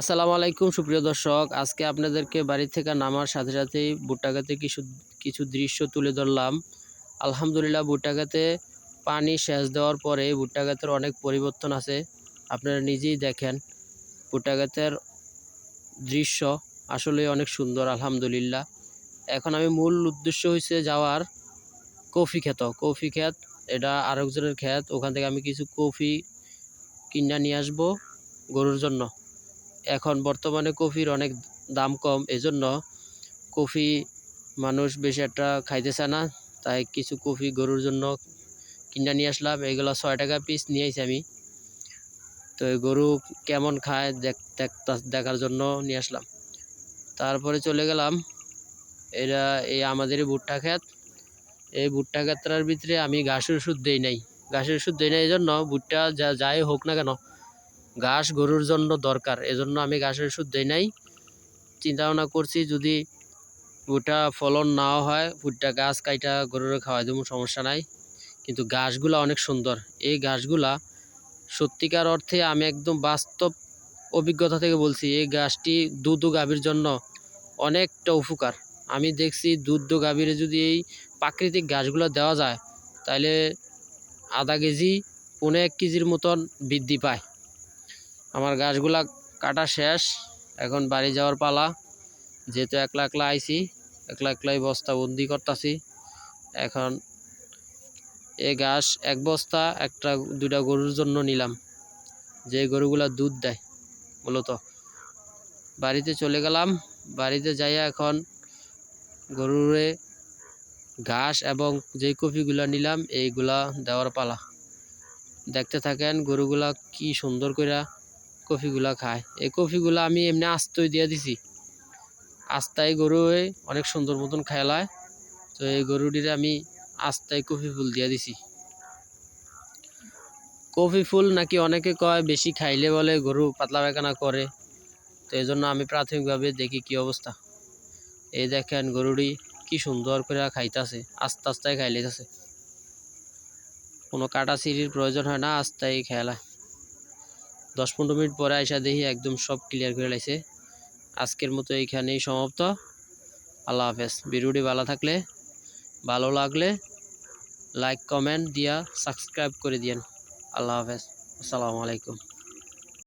আসসালামু আলাইকুম, সুপ্রিয় দর্শক। আজকে আপনাদেরকে বাড়ি থেকে নামার সাথে সাথেই ভুট্টাগাতে কিছু কিছু দৃশ্য তুলে ধরলাম। আলহামদুলিল্লাহ ভুট্টাগাতে পানি সেচ দেওয়ার পরে ভুট্টাগাতের অনেক পরিবর্তন আছে। আপনারা নিজেই দেখেন ভুট্টাগাতের দৃশ্য আসলে অনেক সুন্দর, আলহামদুলিল্লাহ। এখন আমি মূল উদ্দেশ্য হয়েছে যাওয়ার কফি ক্ষেত কফি ক্ষেত এটা আরেকজনের ক্ষেত ওখান থেকে আমি কিছু কফি কিনা নিয়ে আসব গরুর জন্য। এখন বর্তমানে কফির অনেক দাম কম, এজন্য কফি মানুষ বেশি একটা খাইতেছে না। তাই কিছু কফি গরুর জন্য কিনে নিয়ে আসলাম, এগুলো ছয় টাকা পিস নিয়ে আসি আমি। তো গরু কেমন খায় দেখ, দেখ- দেখার জন্য নিয়ে আসলাম। তারপরে চলে গেলাম এটা এই আমাদের ভুট্টা ক্ষেত। এই ভুট্টা ক্ষেত্রার ভিতরে আমি ঘাসের ওষুধ দেই নাই। ঘাসের ওষুধ দেই নাই এই জন্য ভুট্টা যা, যাই হোক না কেন ঘাস গরুর জন্য দরকার। এজন্য আমি ঘাসের ওষুধ দেই নাই। চিন্তা ভাবনা করছি যদি ভুট্টা ফলন নাও হয় ভুট্টা গাছ কাইটা গরুরে খাওয়াই দেবো, সমস্যা নাই। কিন্তু ঘাসগুলা অনেক সুন্দর। এই ঘাসগুলা সত্যিকার অর্থে আমি একদম বাস্তব অভিজ্ঞতা থেকে বলছি, এই গাছটি দুধ গাভীর জন্য অনেকটা উপকার। আমি দেখছি দুধ গাভীরে যদি এই প্রাকৃতিক ঘাসগুলো দেওয়া যায় তাহলে আধা কেজি পনেরো এক কেজির মতন বৃদ্ধি পায়। আমার গাছগুলা কাটা শেষ, এখন বাড়ি যাওয়ার পালা। যেহেতু একলা একলা আইছি, একলা একলাই বস্তা বন্দি করতাছি। এখন এ ঘাস এক বস্তা, একটা, দুইটা গরুর জন্য নিলাম। যে গরুগুলা দুধ দেয়, মূলত। বাড়িতে চলে গেলাম। বাড়িতে যাইয়া এখন গরুরে ঘাস এবং যে কপিগুলা নিলাম, এইগুলা দেওয়ার পালা। দেখতে থাকেন গরুগুলা কি সুন্দর কইরা কফিগুলা খায়। এই কফিগুলা আমি এমনি আস্তই দিয়ে দিছি। আস্তায় গরু অনেক সুন্দর মতন খেলায়। তো এই গরুটির আমি আস্তায় কফি ফুল দিয়ে দিছি। কফি ফুল নাকি অনেকে কয়, বেশি খাইলে বলে গরু পাতলা পায়খানা করে। তো এই জন্য আমি প্রাথমিকভাবে দেখি কি অবস্থা। এই দেখেন গরুটি কি সুন্দর করে খাইতেছে, আস্তে আস্তে খাইলেছে কোনো কাটা সিঁড়ির প্রয়োজন হয় না আস্তেই খেলা। দশ পনেরো মিনিট পরে আইসা দেখি একদম সব ক্লিয়ার করে লাইছে। আজকের মতো এইখানেই সমাপ্ত। আল্লাহ হাফেজ। ভিডিওটি ভালো থাকলে, ভালো লাগলে লাইক কমেন্ট দিয়া সাবস্ক্রাইব করে দিয়েন। আল্লাহ হাফেজ। আসসালামু আলাইকুম।